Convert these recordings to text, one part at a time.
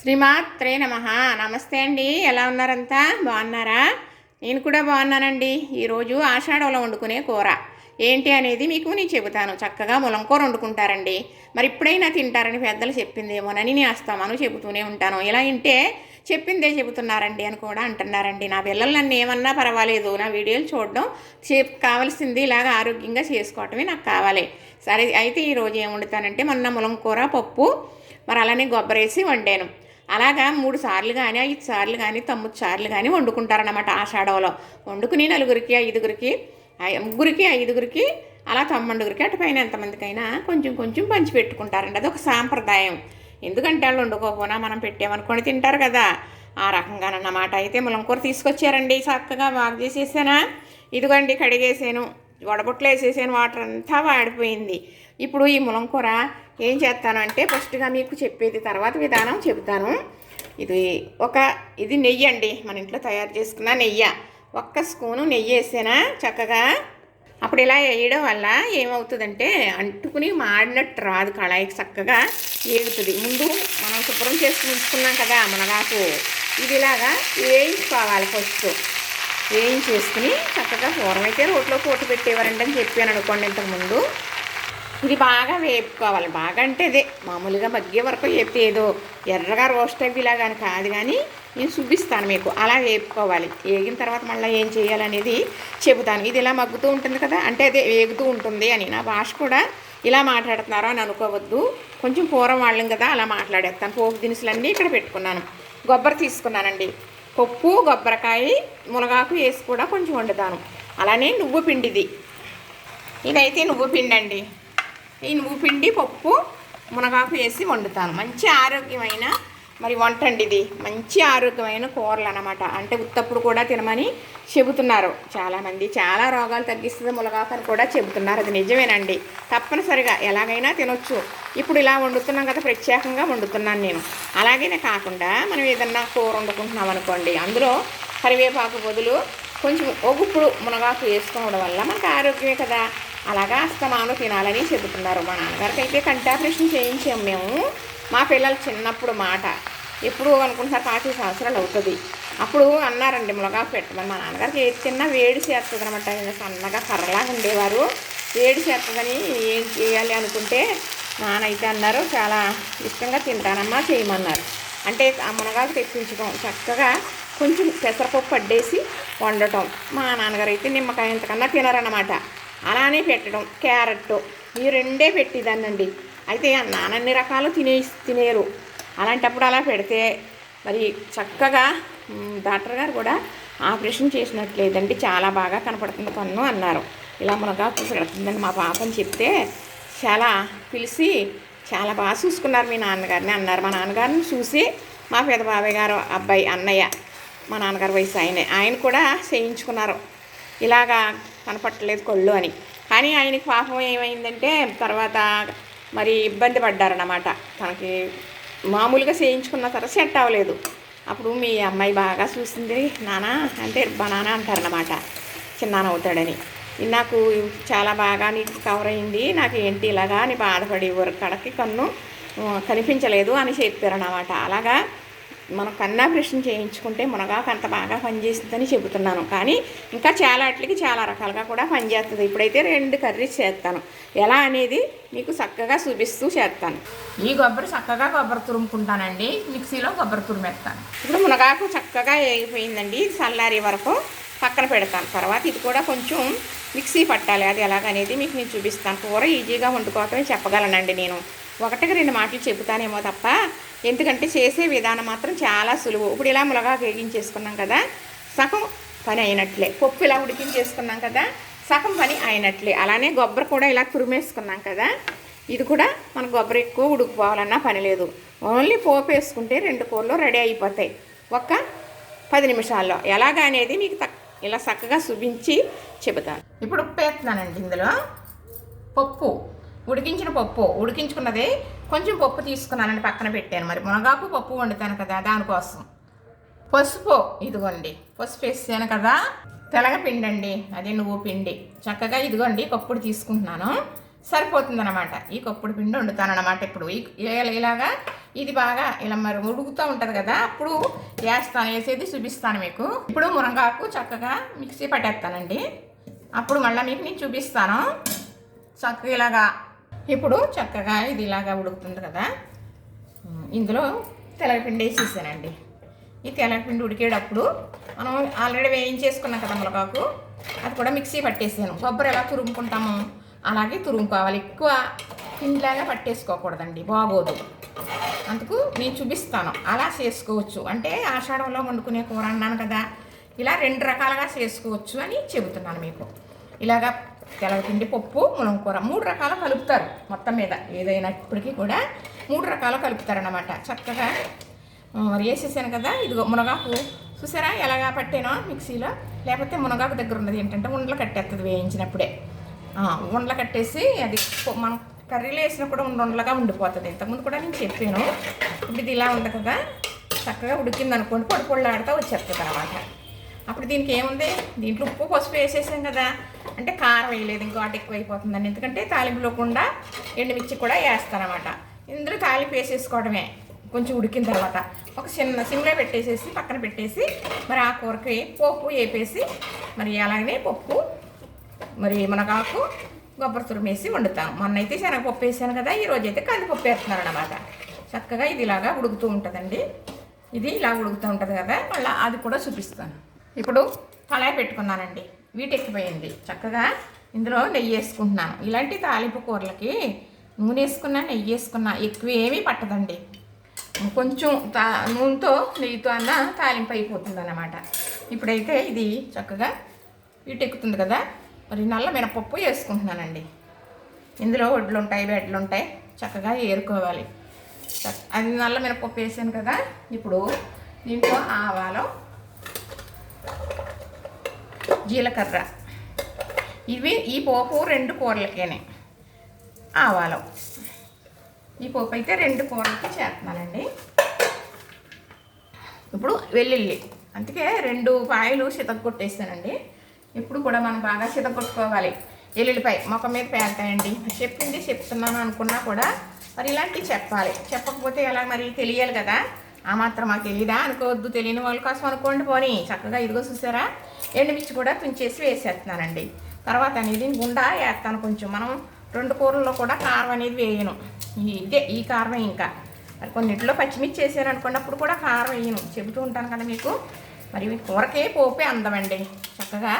శ్రీమాత్రే నమ. నమస్తే అండి. ఎలా ఉన్నారంతా? బాగున్నారా? నేను కూడా బాగున్నానండి. ఈరోజు ఆషాఢంలో వండుకునే కూర. ఏంటి అనేది మీకు నేను చెబుతాను. చక్కగా ములంకూర వండుకుంటారండి. మరి ఇప్పుడైనా తింటారని పెద్దలు చెప్పిందేమోనని నేను అస్తామను చెబుతూనే ఉంటాను. ఇలా వింటే చెప్పిందే చెబుతున్నారండి అని కూడా అంటున్నారండి. నా పిల్లలు నన్ను ఏమన్నా పర్వాలేదు. నా వీడియోలు చూడడం చే కావాల్సింది ఇలాగ ఆరోగ్యంగా చేసుకోవటమే నాకు కావాలి. సరే అయితే ఈరోజు ఏం వండుతానంటే మొన్న ములంకూర పప్పు మరి అలానే గొబ్బరేసి వండాను. అలాగా మూడు సార్లు కానీ ఐదు సార్లు కానీ తొమ్మిది సార్లు కానీ వండుకుంటారన్నమాట ఆషాఢంలో వండుకుని నలుగురికి ఐదుగురికి ముగ్గురికి ఐదుగురికి అలా తొమ్మిదిగురికి అటు పైన ఎంతమందికైనా కొంచెం కొంచెం పంచి పెట్టుకుంటారండి. అది ఒక సాంప్రదాయం. ఎందుకంటే వాళ్ళు వండుకోకపోయినా మనం పెట్టామనుకొని తింటారు కదా. ఆ రకంగానన్నమాట. అయితే ములంకూర తీసుకొచ్చారండి చక్కగా బాగా చేసేసానా? ఇదిగోండి కడిగేసాను వడబుట్లు వేసేసాను వాటర్ అంతా వాడిపోయింది. ఇప్పుడు ఈ ములంకూర ఏం చేస్తాను అంటే ఫస్ట్గా మీకు చెప్పేది తర్వాత విధానం చెబుతాను. ఇది ఒక ఇది నెయ్యి అండి. మన ఇంట్లో తయారు చేసుకున్న నెయ్యి. ఒక్క స్పూను నెయ్యి వేసేనా? చక్కగా. అప్పుడు ఇలా వేయడం వల్ల ఏమవుతుందంటే అంటుకుని మాడినట్టు రాదు కళాయికి చక్కగా ఏగుతుంది. ముందు మనం శుభ్రం చేసుకుని ఉంచుకున్నాం కదా మనగాకు. ఇది ఇలాగా వేయించుకోవాలి ఫస్ట్. వేయించేసుకుని చక్కగా పూర్వం అయితే రోట్లో పోటు పెట్టేవారండి అని చెప్పాను అనుకోండి ఇంతకుముందు ఇది బాగా వేపుకోవాలి. బాగా అంటే ఇదే. మామూలుగా మగ్గే వరకు వేపితే ఏదో ఎర్రగా రోస్ట్ అయ్యేలా కానీ కాదు కానీ నేను చూపిస్తాను మీకు. అలా వేపుకోవాలి. వేగిన తర్వాత మళ్ళీ ఏం చేయాలనేది చెబుతాను. ఇది ఇలా మగ్గుతూ ఉంటుంది కదా అంటే అదే వేగుతూ ఉంటుంది అని. నా భాష కూడా ఇలా మాట్లాడుతున్నారో అని అనుకోవద్దు. కొంచెం పూర్వం వాళ్ళం కదా అలా మాట్లాడేస్తాను. పోపు దినుసులన్నీ ఇక్కడ పెట్టుకున్నాను. కొబ్బరి తీసుకున్నానండి. పప్పు కొబ్బరికాయ మునగాకు వేసి కూడా కొంచెం వండుతాను. అలానే నువ్వు పిండిది. ఇదైతే నువ్వు పిండి అండి ఈ నువ్వు పిండి పప్పు మునగాకు వేసి వండుతాను. మంచి ఆరోగ్యమైన మరి వంట అండి ఇది. మంచి ఆరోగ్యమైన కూరలు అనమాట అంటే ఉత్తప్పుడు కూడా తినమని చెబుతున్నారు. చాలామంది చాలా రోగాలు తగ్గిస్తుంది మునగాకు అని కూడా చెబుతున్నారు. అది నిజమేనండి. తప్పనిసరిగా ఎలాగైనా తినొచ్చు. ఇప్పుడు ఇలా వండుతున్నాం కదా ప్రత్యేకంగా వండుతున్నాను నేను. అలాగనే కాకుండా మనం ఏదన్నా కూర వండుకుంటున్నాం అనుకోండి అందులో కరివేపాకు బదులు కొంచెం ఒగుప్పుడు మునగాకు వేసుకోవడం వల్ల మనకు ఆరోగ్యమే కదా. అలాగా అస్తమాను తినాలని చెబుతున్నారు మా నాన్నగారికి అయితే కంటాపరేషన్ చేయించాము మేము. మా పిల్లలు చిన్నప్పుడు మాట. ఎప్పుడు అనుకుంటున్నారు పాతి సంవత్సరాలు అవుతుంది. అప్పుడు అన్నారండి మునగాకు పెట్టమని. మా నాన్నగారికి ఏది తిన్నా వేడి చేస్తుంది అనమాట సన్నగా కర్రలాగా ఉండేవారు. వేడి చేస్తుందని ఏం చేయాలి అనుకుంటే నానైతే అన్నారు చాలా ఇష్టంగా తింటానమ్మా చేయమన్నారు. అంటే ఆ మునగాకు తెప్పించడం చక్కగా కొంచెం పెసరపప్పు పడ్డేసి వండటం. మా నాన్నగారు అయితే నిమ్మకాయ ఇంతకన్నా తినరన్నమాట. అలానే పెట్టడం క్యారెట్. ఈ రెండే పెట్టేదాన్నండి. అయితే నానన్ని రకాలు తినే తినేరు. అలాంటప్పుడు అలా పెడితే మరి చక్కగా డాక్టర్ గారు కూడా ఆపరేషన్ చేసినట్లేదండి. చాలా బాగా కనపడుతుంది పన్ను అన్నారు. ఇలా మునగాకు పెడుతుందని మా పాపని చెప్తే చాలా పిలిచి చాలా బాగా చూసుకున్నారు మీ నాన్నగారిని అన్నారు. మా నాన్నగారిని చూసి మా పెద్ద బాబాయ్ గారు అబ్బాయి అన్నయ్య మా నాన్నగారు వయసు ఆయనే. ఆయన కూడా చేయించుకున్నారు. ఇలాగా కనపట్టలేదు కొళ్ళు అని. కానీ ఆయనకి పాపం ఏమైందంటే తర్వాత మరి ఇబ్బంది పడ్డారన్నమాట. తనకి మామూలుగా చేయించుకున్న తర్వాత సెట్ అవ్వలేదు. అప్పుడు మీ అమ్మాయి బాగా చూసింది నానా అంటే బనానా అంటారన్నమాట చిన్నాన అవుతాడని. నాకు చాలా బాగా నీకు కవర్ అయింది నాకు ఏంటి ఇలాగా అని బాధపడి ఎవరి కడకి కన్ను కనిపించలేదు అని చెప్పారన్నమాట. అలాగా మనం కన్నాపరేషన్ చేయించుకుంటే మునగాకు అంత బాగా పనిచేస్తుందని చెబుతున్నాను. కానీ ఇంకా చాలా వాటికి చాలా రకాలుగా కూడా పనిచేస్తుంది. ఇప్పుడైతే రెండు కర్రీస్ చేస్తాను. ఎలా అనేది మీకు చక్కగా చూపిస్తూ చేస్తాను. ఈ కొబ్బరి చక్కగా కొబ్బరి తురుముకుంటానండి. మిక్సీలో కొబ్బరి తురిమేస్తాను. ఇప్పుడు మునగాకు చక్కగా వేగిపోయిందండి. చల్లారి వరకు పక్కన పెడతాను. తర్వాత ఇది కూడా కొంచెం మిక్సీ పట్టాలి. అది ఎలాగనేది మీకు నేను చూపిస్తాను. కూర ఈజీగా వండుకోవటమే చెప్పగలనండి నేను. ఒకటికి రెండు మాటలు చెబుతానేమో తప్ప ఎందుకంటే చేసే విధానం మాత్రం చాలా సులువు. ఇప్పుడు ఇలా ములగా వేగించేసుకున్నాం కదా సగం పని అయినట్లే. పప్పు ఇలా ఉడికించేసుకున్నాం కదా సగం పని అయినట్లే. అలానే గొబ్బరి కూడా ఇలా తురిమేసుకున్నాం కదా ఇది కూడా మన కొబ్బరి ఎక్కువ ఉడికిపోవాలన్నా పని లేదు. ఓన్లీ పోపు వేసుకుంటే రెండు కూరలు రెడీ అయిపోతాయి. ఒక్క పది నిమిషాల్లో. ఎలాగా అనేది మీకు తక్ ఇలా చక్కగా చూపించి చెబుతాను. ఇప్పుడు ఉప్పు వేస్తున్నానండి ఇందులో. పప్పు. ఉడికించిన పప్పు ఉడికించుకున్నది కొంచెం పప్పు తీసుకున్నానండి పక్కన పెట్టాను మరి. మునగాకు పప్పు వండుతాను కదా దానికోసం. పసుపు ఇదిగోండి పసుపు వేసాను కదా. తెలగపిండి అండి అదే నువ్వు పిండి. చక్కగా ఇదిగోండి కప్పుడు తీసుకుంటున్నాను. సరిపోతుందన్నమాట. ఈ కప్పుడు పిండి వండుతాను అనమాట ఇప్పుడు. ఈ- ఇలాగా ఇది బాగా ఇలా మరి ఉడుకుతూ ఉంటుంది కదా అప్పుడు వేస్తాను వేసేది చూపిస్తాను మీకు. ఇప్పుడు మునగాకు చక్కగా మిక్సీ పట్టేస్తానండి. అప్పుడు మళ్ళీ మీకు నేను చూపిస్తాను. చక్కగా ఇలాగా ఇప్పుడు చక్కగా ఇది ఇలాగా ఉడుకుతుంది కదా. ఇందులో తెల్లపిండి వేసేసానండి. ఈ తెల్లపిండి ఉడికేటప్పుడు మనం ఆల్రెడీ వేయించేసుకున్నాం కదా ములకాకు అది కూడా మిక్సీ పట్టేసాను. కొబ్బరి ఎలా తురుముకుంటాము అలాగే తురుముకోవాలి. ఎక్కువ పిండిలాగా పట్టేసుకోకూడదండి బాగోదు. అందుకు నేను చూపిస్తాను. అలా చేసుకోవచ్చు. అంటే ఆషాఢంలో వండుకునే కూర అన్నాను కదా ఇలా రెండు రకాలుగా చేసుకోవచ్చు అని చెబుతున్నాను మీకు. ఇలాగా తెల్లపిండి పప్పు మునం కూర. మూడు రకాల కలుపుతారు మొత్తం మీద. ఏదైనప్పటికీ కూడా మూడు రకాలు కలుపుతారనమాట చక్కగా మరి వేసేసాను కదా. ఇదిగో మునగాకు. చూసారా ఎలాగా పట్టానో మిక్సీలో? లేకపోతే మునగాకు దగ్గర ఉన్నది ఏంటంటే ఉండలు కట్టేస్తుంది వేయించినప్పుడే. ఉండలు కట్టేసి అది మనం కర్రీలో వేసినా కూడా ఉండ ఉండిపోతుంది. ఇంతకుముందు కూడా నేను చెప్పాను. ఇప్పుడు ఇది ఇలా ఉంది కదా. చక్కగా ఉడికింది అనుకోండి పొడి పొడిలాడుతూ వచ్చేస్తుంది అనమాట అప్పుడు దీనికి ఏముంది? దీంట్లో ఉప్పు పసుపు వేసేసాం కదా. అంటే కారం వేయలేదు ఇంకో అటు ఎక్కువైపోతుందని. ఎందుకంటే తాలింపులో కూడా ఎండుమిర్చి కూడా వేస్తానమాట ఇందులో తాలింపు వేసేసుకోవడమే కొంచెం ఉడికిన తర్వాత. ఒక చిన్న సిమ్లో పెట్టేసేసి పక్కన పెట్టేసి మరి ఆ కూరకి పోపు వేపేసి మరి అలాగనే పప్పు మరి మునగాకు కొబ్బరి తురిమేసి వండుతాం. మొన్న అయితే శనగపప్పు వేసాను కదా ఈరోజు అయితే కందిపప్పు వేస్తున్నాను అనమాట చక్కగా ఇది ఇలాగా ఉడుకుతూ ఉంటుందండి. ఇది ఇలా ఉడుకుతూ ఉంటుంది కదా మళ్ళీ అది కూడా చూపిస్తాను. ఇప్పుడు కళాయి పెట్టుకున్నానండి. వీటెక్కిపోయింది చక్కగా ఇందులో నెయ్యి వేసుకుంటున్నాను. ఇలాంటి తాలింపు కూరలకి నూనె వేసుకున్నా నెయ్యి వేసుకున్నా ఎక్కువ ఏమీ పట్టదండి. కొంచెం తా నూనెతో నెయ్యితో అన్న తాలింపు అయిపోతుంది అన్నమాట ఇప్పుడైతే ఇది చక్కగా వీటెక్కుతుంది కదా. మరి నల్ల మినపప్పు వేసుకుంటున్నానండి. ఇందులో వడ్లు ఉంటాయి బెడ్లు ఉంటాయి చక్కగా ఏరుకోవాలి. అది నల్ల మినపప్పు వేసాను కదా. ఇప్పుడు దీంట్లో ఆవాలు జీలకర్ర. ఇవి ఈ పోపు రెండు కూరలకేనే. ఆవాలు. ఈ పోపు అయితే రెండు కూరలకి చేస్తున్నానండి. ఇప్పుడు వెల్లుల్లి. అందుకే రెండు పాయలు కొట్టేస్తానండి ఇప్పుడు కూడా మనం బాగా కొట్టుకోవాలి ఎల్లుల్లిపాయ మొక్క మీద పేరుతాయండి. చెప్పింది చెప్తున్నాను అనుకున్నా కూడా మరి ఇలాంటివి చెప్పాలి. చెప్పకపోతే ఎలా మరి తెలియాలి కదా? ఆ మాత్రం మాకు తెలియదా అనుకోవద్దు తెలియని వాళ్ళ కోసం అనుకోండి పోనీ. చక్కగా ఇదిగో చూసారా? ఎండుమిర్చి కూడా తుంచేసి వేసేస్తున్నానండి. తర్వాత అనేది గుండా వేస్తాను కొంచెం. మనం రెండు కూరల్లో కూడా కారం అనేది వేయను. ఇదే ఈ కారమే ఇంకా. మరి కొన్నిట్లో పచ్చిమిర్చి వేసాను అనుకున్నప్పుడు కూడా కారం వేయను. చెబుతూ ఉంటాను కదా మీకు. మరి కూరకే పోపే అందమండి. చక్కగా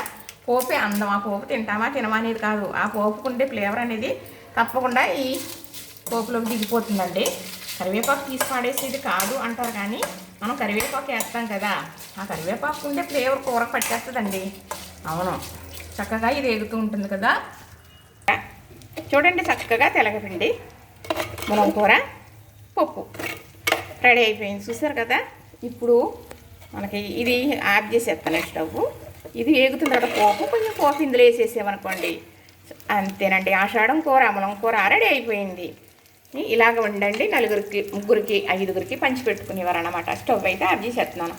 పోపే అందం. ఆ పోపు తింటామా తినమా అనేది కాదు. ఆ పోపుకుండే ఫ్లేవర్ అనేది తప్పకుండా ఈ పోపులోకి దిగిపోతుందండి. కరివేపాకు తీసి పాడేసేది కాదు అంటారు కానీ మనం కరివేపాకు వేస్తాం కదా. ఆ కరివేపాకు ఉండే ఫ్లేవర్ కూర పట్టేస్తుందండి. అవును. చక్కగా ఇది ఎగుతూ ఉంటుంది కదా. చూడండి చక్కగా తెలగపిండి. మునగ కూర పప్పు రెడీ అయిపోయింది. చూసారు కదా? ఇప్పుడు మనకి ఇది ఆఫ్ చేసేస్తాను స్టవ్. ఇది వేగుతున్న కదా పోపు కొంచెం పోపు ఇందులో వేసేసామనుకోండి అంతేనండి. ఆషాఢం కూర అమలం కూర రెడీ అయిపోయింది. ఇలాగ వండండి. నలుగురికి ముగ్గురికి ఐదుగురికి పంచి పెట్టుకునేవారనమాట స్టవ్ అయితే ఆఫ్ చేసేస్తున్నాను.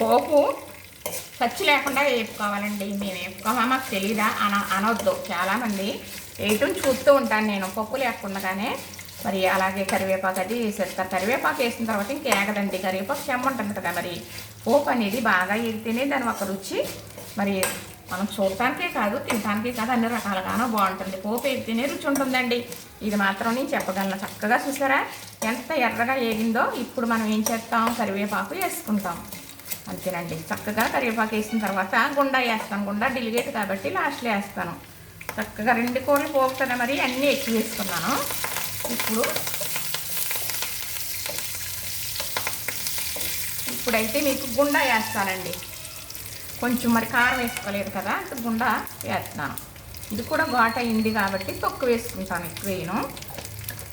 పోపు ఖర్చు లేకుండా వేపుకోవాలండి. మేము వేపుకోమా? మాకు తెలీదా? అన అనవద్దు చాలామంది వేయటం చూస్తూ ఉంటాను నేను. పప్పు లేకుండానే. మరి అలాగే కరివేపాకు అది వేసేస్తారు. కరివేపాకు వేసిన తర్వాత ఇంకేగదండి కరివేపాకు చెమ్మ ఉంటుంది కదా మరి. పోపు అనేది బాగా ఎగితేనే దాని ఒక రుచి. మరి మనం చూడటానికే కాదు తినటానికే కాదు అన్ని రకాలుగానో బాగుంటుంది. పోపు ఎగితేనే రుచి ఉంటుందండి. ఇది మాత్రం నేను చెప్పగలను. చక్కగా చూసారా? ఎంత ఎర్రగా ఏగిందో ఇప్పుడు మనం ఏం చేస్తాం? కరివేపాకు వేసుకుంటాం. అంతేనండి. చక్కగా కరివేపాకు వేసిన తర్వాత గుండా వేస్తాను. గుండా డిలిగేట్ కాబట్టి లాస్ట్లో వేస్తాను. చక్కగా రెండు కూరలు పోపుతాను మరి అన్నీ ఎక్కువ వేసుకున్నాను. ఇప్పుడు ఇప్పుడైతే మీకు గుండా వేస్తానండి. కొంచెం మరి కారం వేసుకోలేదు కదా? అంటే గుండా వేస్తున్నాను. ఇది కూడా ఘాట్ అయింది కాబట్టి తొక్కు వేసుకుంటాను ఎక్కువేను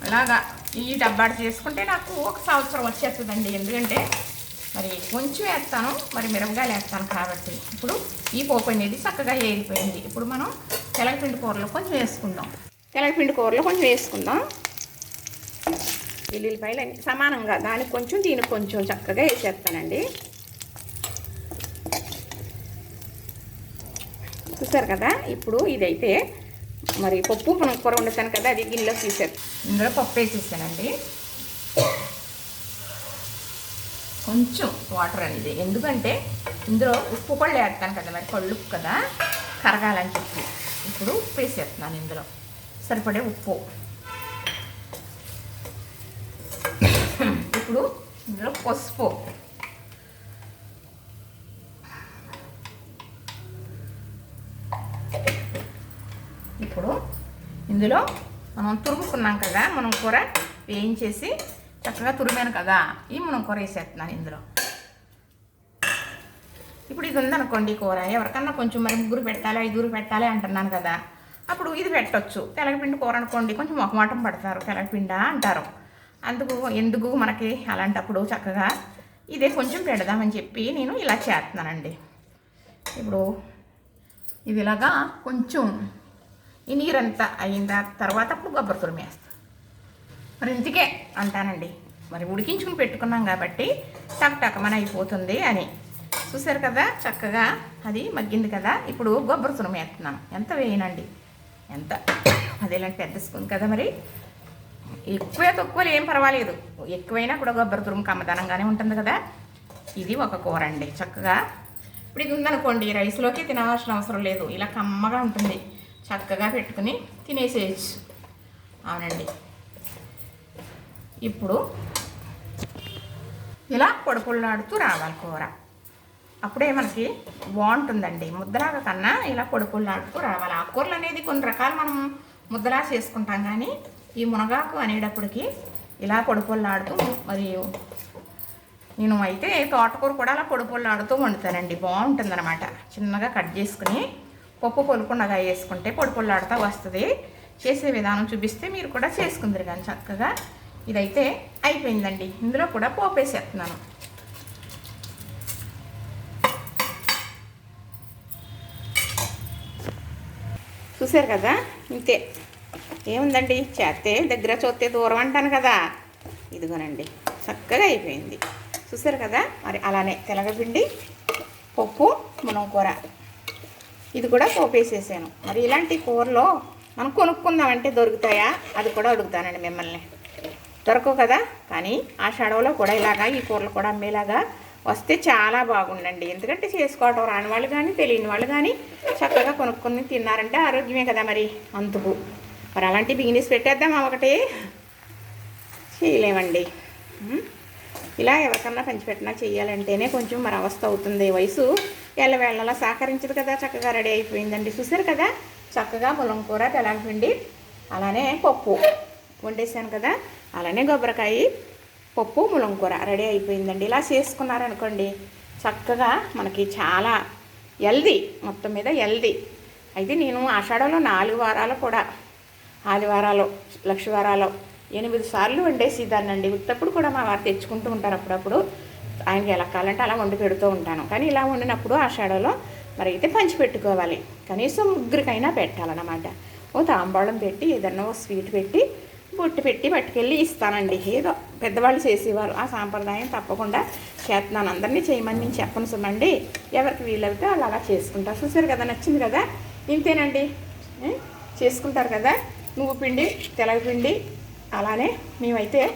అలాగా ఈ డబ్బాడు చేసుకుంటే నాకు ఒక సంవత్సరం వచ్చేస్తుందండి. ఎందుకంటే మరి కొంచెం వేస్తాను మరి మిరపకాయలు వేస్తాను కాబట్టి. ఇప్పుడు ఈ పోపు అనేది చక్కగా ఏరిపోయింది. ఇప్పుడు మనం తెలగపిండి కూరలో కొంచెం వేసుకుందాం. తెలగపిండి కూరలో కొంచెం వేసుకుందాం. వెల్లుల్లిపాయలు సమానంగా దానికి కొంచెం దీనికి కొంచెం చక్కగా వేసేస్తానండి. చూసారు కదా? ఇప్పుడు ఇదైతే మరి పప్పు మనం కూర వండుతాను కదా అది గిన్నెలో తీసారు ఇందులో పప్పు వేసేసానండి. కొంచెం వాటర్ అనేది. ఎందుకంటే ఇందులో ఉప్పు కళ్ళు వేస్తాను కదా మరి కళ్ళు కదా. కరగాలని చెప్పి. ఇప్పుడు ఉప్పు వేసేస్తున్నాను ఇందులో. సరిపడే ఉప్పు. ఇప్పుడు ఇందులో పసుపు. ఇందులో మనం తురుముకున్నాం కదా మనం కూర వేయించేసి చక్కగా తురిమాను కదా ఈ మనం కూర వేసేస్తున్నాను ఇందులో. ఇప్పుడు ఇది ఉందనుకోండి కూర ఎవరికన్నా కొంచెం మరి ముగ్గురు పెట్టాలి ఐదుగురు పెట్టాలి అంటున్నాను కదా అప్పుడు ఇది పెట్టచ్చు. తెలగపిండి కూర అనుకోండి కొంచెం మొహమాటం పడతారు తెలగపిండ అంటారు. అందుకు ఎందుకు మనకి అలాంటప్పుడు చక్కగా ఇదే కొంచెం పెడదామని చెప్పి నేను ఇలా చేస్తున్నానండి. ఇప్పుడు ఇది ఇలాగా కొంచెం ఈ నీరంతా అయిన తర్వాత అప్పుడు కొబ్బరి తురిమి వేస్తాం. మరి ఇందుకే అంటానండి. మరి ఉడికించుకుని పెట్టుకున్నాం కాబట్టి టక్ టకమన అయిపోతుంది అని. చూసారు కదా? చక్కగా అది మగ్గింది కదా? ఇప్పుడు కొబ్బరి తురుము వేస్తున్నాను. ఎంత వేయనండి? ఎంత? అదేలాంటి పెద్ద స్పూన్ కదా మరి. ఎక్కువ తక్కువలు ఏం పర్వాలేదు. ఎక్కువైనా కూడా కొబ్బరి తురుము కమ్మదనంగానే ఉంటుంది కదా? ఇది ఒక కూర అండి చక్కగా ఇప్పుడు ఇది ఉందనుకోండి రైస్లోకి తినవలసిన అవసరం లేదు. ఇలా కమ్మగా ఉంటుంది. చక్కగా పెట్టుకుని తినేసేయచ్చు. అవునండి. ఇప్పుడు ఇలా పొడిపొళ్ళాడుతూ రావాలి కూర. అప్పుడే మనకి బాగుంటుందండి. ముద్దలాగా కన్నా ఇలా పొడిపొళ్ళాడుతూ రావాలి. ఆకుకూరలు అనేది కొన్ని రకాలు మనం ముద్దలా చేసుకుంటాం కానీ ఈ మునగాకు అనేటప్పటికి ఇలా పొడిపొళ్ళాడుతూ మరియు నేను అయితే తోటకూర కూడా అలా పొడి వండుతానండి వండుతానండి. బాగుంటుందన్నమాట. చిన్నగా కట్ చేసుకుని పప్పు పొలుకుండగా వేసుకుంటే పొడి పొల్లాడుతూ వస్తుంది. చేసే విధానం చూపిస్తే మీరు కూడా చేసుకుందరు కానీ చక్కగా. ఇదైతే అయిపోయిందండి. ఇందులో కూడా పోపు వేసేస్తున్నాను. చూసారు కదా? ఇంతే. ఏముందండి? చేస్తే దగ్గర చూస్తే దూరం అంటాను కదా. ఇదిగోనండి. చక్కగా అయిపోయింది. చూసారు కదా? మరి అలానే తెలగపిండి పప్పు మునం కూర. ఇది కూడా పోపేసేసాను మరి ఇలాంటి కూరలో మనం కొనుక్కుందామంటే దొరుకుతాయా? అది కూడా అడుగుతానండి మిమ్మల్ని. దొరకవు కదా? కానీ ఆ షడవలో కూడా ఇలాగా ఈ కూరలు కూడా అమ్మేలాగా వస్తే చాలా బాగుండండి. ఎందుకంటే చేసుకోవటం రాని వాళ్ళు కానీ తెలియని వాళ్ళు కానీ చక్కగా కొనుక్కొని తిన్నారంటే ఆరోగ్యమే కదా మరి అందుకు. మరి అలాంటి బిజినెస్ పెట్టేద్దామా ఒకటి. చేయలేమండి. ఇలా ఎవరికన్నా పంచిపెట్టినా చేయాలంటేనే కొంచెం మరి అవస్థ అవుతుంది వయసు. ఎల్లవేళ్ళలా సహకరించదు కదా చక్కగా రెడీ అయిపోయిందండి. చూసారు కదా? చక్కగా ములం కూర తెలంపిండి అలానే పప్పు. వండేసాను కదా? అలానే కొబ్బరికాయ పప్పు ములం కూర రెడీ అయిపోయిందండి. ఇలా చేసుకున్నారనుకోండి చక్కగా మనకి చాలా హెల్దీ మొత్తం మీద హెల్దీ. అయితే నేను ఆషాఢంలో నాలుగు వారాలు కూడా ఆదివారాలు లక్షవారాలు ఎనిమిది సార్లు వండేసి దాన్నండి. ఉత్తప్పుడు కూడా మా వారు తెచ్చుకుంటూ ఉంటారు అప్పుడప్పుడు. ఆయనకి ఎలా కావాలంటే అలా వండి పెడుతూ ఉంటాను. కానీ ఇలా వండినప్పుడు ఆ షాడోలో మరి అయితే పంచి పెట్టుకోవాలి. కనీసం ముగ్గురికైనా పెట్టాలన్నమాట. ఓ తాంబాళం పెట్టి ఏదన్నా ఓ స్వీట్ పెట్టి బొట్టు పెట్టి పట్టుకెళ్ళి ఇస్తానండి. ఏదో పెద్దవాళ్ళు చేసేవారు. ఆ సాంప్రదాయం తప్పకుండా చేస్తున్నాను అందరినీ చేయమని నేను చెప్పను సుమండి. ఎవరికి వీలైతే వాళ్ళు అలా చేసుకుంటారు చూసారు కదా నచ్చింది కదా? ఇంతేనండి. చేసుకుంటారు కదా? నువ్వు పిండి తెలగపిండి అలానే మేమైతే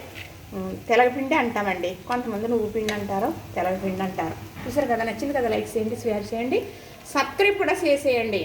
తెలగపిండి అంటామండి. కొంతమంది నువ్వు పిండి అంటారు తెలగపిండి అంటారు. చూసారు కదా నచ్చింది కదా లైక్ చేయండి షేర్ చేయండి. సబ్స్క్రైబ్ కూడా చేసేయండి.